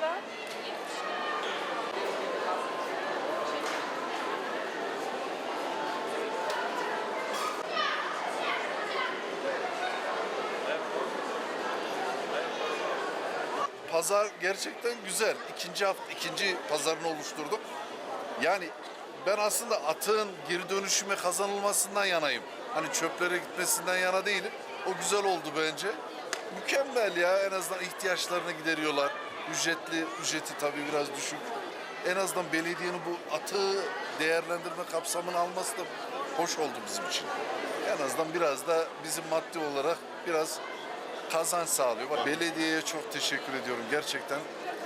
kadar? Pazar gerçekten güzel. İkinci hafta, ikinci pazarını oluşturduk. Yani ben aslında atığın geri dönüşüme kazanılmasından yanayım. Hani çöplere gitmesinden yana değilim. O güzel oldu bence. Mükemmel ya. En azından ihtiyaçlarını gideriyorlar. Ücretli, ücreti tabii biraz düşük. En azından belediyenin bu atığı değerlendirme kapsamını alması da hoş oldu bizim için. En azından biraz da bizim maddi olarak biraz kazanç sağlıyor. Belediyeye çok teşekkür ediyorum. Gerçekten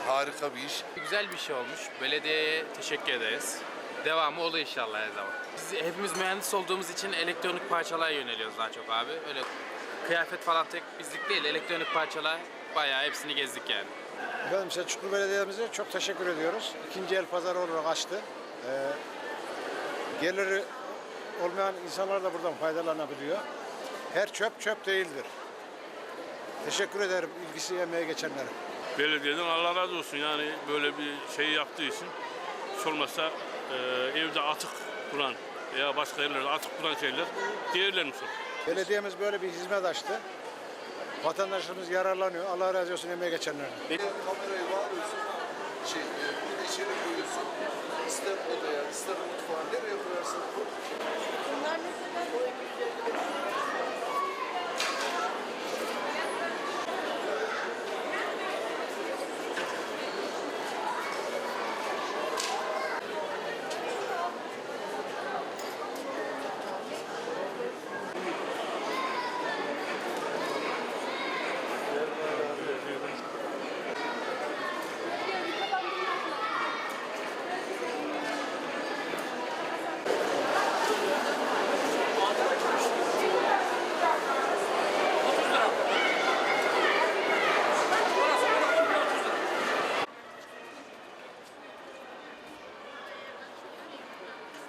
harika bir iş. Güzel bir şey olmuş. Belediyeye teşekkür ederiz. Devamı olur inşallah her zaman. Biz hepimiz mühendis olduğumuz için elektronik parçalara yöneliyoruz daha çok abi. Öyle kıyafet falan tek bizlik değil. Elektronik parçalar bayağı hepsini gezdik yani. Efendim Selçuklu Belediye'mize çok teşekkür ediyoruz. İkinci el pazarı olarak açtı. Ee, geliri olmayan insanlar da buradan faydalanabiliyor. Her çöp çöp değildir. Teşekkür ederim ilgisi yemeğe geçenlere. belediyeden Allah razı olsun yani böyle bir şey yaptığı için hiç olmazsa e, evde atık kuran veya başka yerlerde atık kuran şeyler değerlenmiş olur. Belediyemiz böyle bir hizmet açtı. Vatandaşlarımız yararlanıyor. Allah razı olsun yemeğe geçenlere. Kamerayı bağlıyorsun. Şey, de içeri koyuyorsun. İster odaya, ister mutfağa, nereye koyarsan?